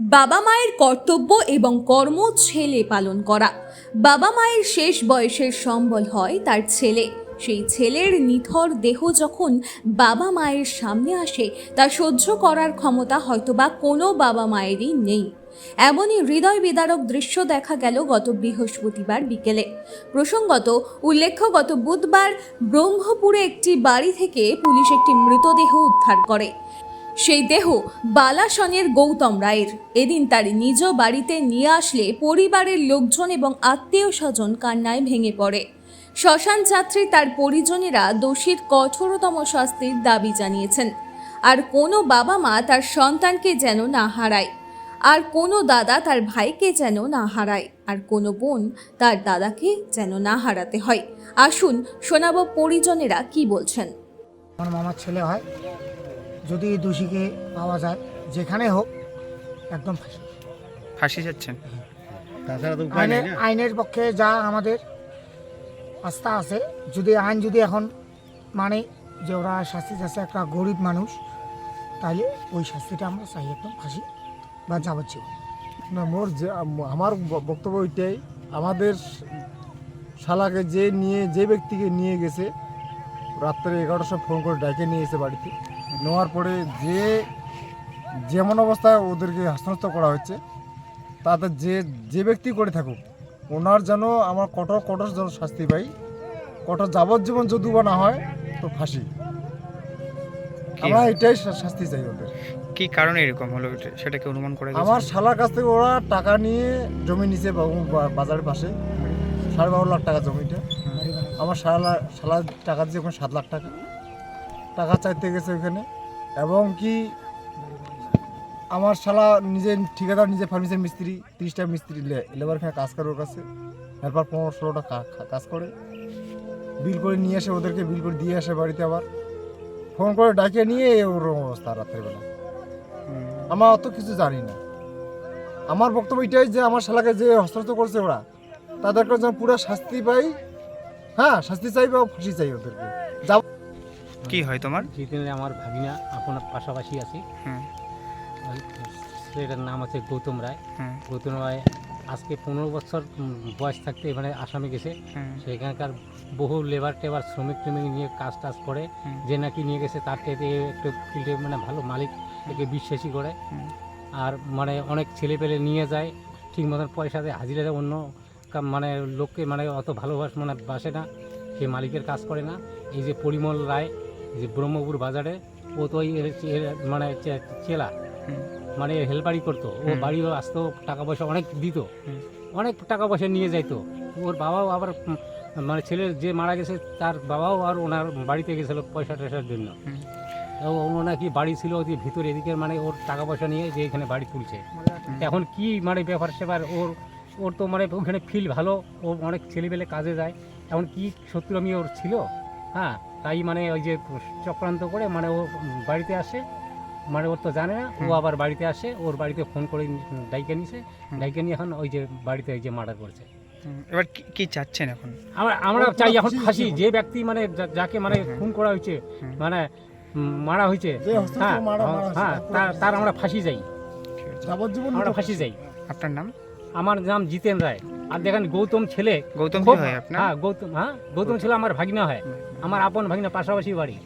বাবা মায়ের কর্তব্য এবং কর্ম ছেলে পালন করা। বাবা মায়ের শেষ বয়সের সম্বল হয় তার ছেলে। সেই ছেলের নিথর দেহ যখন বাবা মায়ের সামনে আসে, তা সহ্য করার ক্ষমতা হয়তোবা কোনো বাবা মায়েরই নেই। এমনই হৃদয় বিদারক দৃশ্য দেখা গেল গত বৃহস্পতিবার বিকেলে। প্রসঙ্গত, উল্লেখ্য, গত বুধবার ব্রহ্মপুরে একটি বাড়ি থেকে পুলিশ একটি মৃতদেহ উদ্ধার করে। সেই দেহ বালাসনের গৌতম রায়ের। এদিন তার নিজ বাড়িতে নিয়ে আসলে পরিবারের লোকজন এবং আত্মীয় স্বজন কান্নায় ভেঙে পড়ে। শ্মশান যাত্রী তার পরিজনেরা দোষীর কঠোরতম শাস্তির দাবি জানিয়েছেন। আর কোনো বাবা মা তার সন্তানকে যেন না হারায়। আর কোনো দাদা তার ভাইকে যেন না হারায়। আর কোনো বোন তার দাদাকে যেন না হারাতে হয়। আসুন শোনাব পরিজনেরা কি বলছেন। আমার মামার ছেলে হয়। যদি এই দোষীকে পাওয়া যায় যেখানে হোক একদম ফাঁসি। ফাঁসি যাচ্ছেন তাছাড়া তো উপায় নেই আইনের না। আইনের পক্ষে যা আমাদের আস্থা আছে যদি আইন যদি এখন মানে যে ওরা শাস্তি চাচ্ছে একটা গরিব মানুষ তাহলে ওই শাস্তিটা আমরা চাই একদম ফাঁসি বা যাবজ্জীবন। না মোর যে আম- আমার ব- বক্তব্য ওইটাই আমাদের শালাকে যে নিয়ে যে ব্যক্তিকে নিয়ে গেছে রাত্রে এগারোটার সময় ফোন করে ডাকে নিয়ে এসে বাড়িতে। নেওয়ার পরে যে যেমন অবস্থায় ওদেরকে হস্তান্তর করা হচ্ছে তাতে যে যে ব্যক্তি করে থাকুক ওনার যেন আমার কঠোর কঠোর যেন শাস্তি পাই কঠোর যাবজ্জীবন যদি বা না হয় তো ফাঁসি। আমরা এটাই শাস্তি চাই ওদের। কি কারণে এরকম হলো? সেটাকে অনুমান করে আমার শালার কাছ থেকে ওরা টাকা নিয়ে জমি নিচে বাজারের পাশে। সাড়ে বারো লাখ টাকা জমিটা। আমার শালা শালার টাকা দিয়ে ওখানে সাত লাখ টাকা। টাকা চাইতে গেছে ওইখানে। এবং কি আমার শালা নিজে ঠিকাদার, নিজে ফার্নিচার মিস্ত্রি, তিরিশটা মিস্ত্রি লেবার এখানে কাজ করে ওর কাছে। এরপর পনেরো ষোলোটা কাজ করে। বিল করে নিয়ে আসে ওদেরকে, বিল করে দিয়ে আসে বাড়িতে আবার। ফোন করে ডাকিয়ে নিয়ে ওর অবস্থা রাত্রেবেলা। আমার অত কিছু জানি না। আমার বক্তব্য এটাই যে আমার শালাকে যে হস্তান্তর করছে ওরা, তাদেরকে যেন পুরো শাস্তি পাই। হ্যাঁ শাস্তি চাই বা ফাঁসি চাই ওদেরকে। যা কি হয় তোমার? জিতেন্দ্র আমার ভাগিনা আপনার পাশাপাশি আছি। ছেলেটার নাম আছে গৌতম রায়। গৌতম রায় আজকে পনেরো বছর বয়স থাকতে এখানে আসামে গেছে। সেখানকার বহু লেবার টেবার শ্রমিক ট্রমিক নিয়ে কাজ টাজ করে। যে নাকি নিয়ে গেছে তার থেকে একটু ফিল্ডে মানে ভালো মালিক একে বিশ্বাসী করে। আর মানে অনেক ছেলে পেলে নিয়ে যায় ঠিক মতন পয়সা দেয় হাজিরা দেয় অন্য মানে লোককে মানে অত ভালোবাস মানে বাসে না। সে মালিকের কাজ করে না। এই যে পরিমল রায় যে ব্রহ্মপুর বাজারে ও তো মানে চেলা। মানে হেল্পারি করতো। ও। বাড়িও আসতো টাকা পয়সা অনেক দিত। অনেক টাকা পয়সা নিয়ে যাইতো। ওর বাবাও আবার মানে ছেলের যে মারা গেছে তার বাবাও আর ওনার বাড়িতে গেছিল পয়সা টয়সার জন্য। ও নাকি বাড়ি ছিল ওই ভিতরে এদিকে মানে ওর টাকা পয়সা নিয়ে যে এখানে বাড়ি তুলছে। এখন কি মানে ব্যাপার সেবার ওর ওর তো মানে ওখানে ফিল ভালো। ও অনেক ছেলেবেলে কাজে যায়। এখন কি সত্যি আমি ওর ছিল? হ্যাঁ। তাই মানে ওই যে চক্রান্ত করে মানে ও বাড়িতে আসে মানে ওর তো জানে না ও আবার বাড়িতে আসে ওর বাড়িতে ফোন করে ডাইকে নিছে ডাইকে নিয়ে এখন ওই যে বাড়িতে ওই যে মার্ডার করছে। এবার কি- কি চাচ্ছেন এখন? আমরা আমরা চাই এখন ফাঁসি ফাঁসি যে ব্যক্তি মানে যাকে মানে। খুন করা হয়েছে মানে মারা হয়েছে হ্যাঁ হয়েছে, হ্যাঁ তার আমরা ফাঁসি যাই যাবজ্জীবন আমরা ফাঁসি যাই আপনার নাম? আমার নাম জিতেন রায়। আর দেখেন গৌতম ছেলে গৌতম হয় আপনার? হ্যাঁ গৌতম হ্যাঁ গৌতম। ছেলে আমার ভাগিনা হয়। আমার আপন ভাগ্না পাশাপাশি বাড়ি।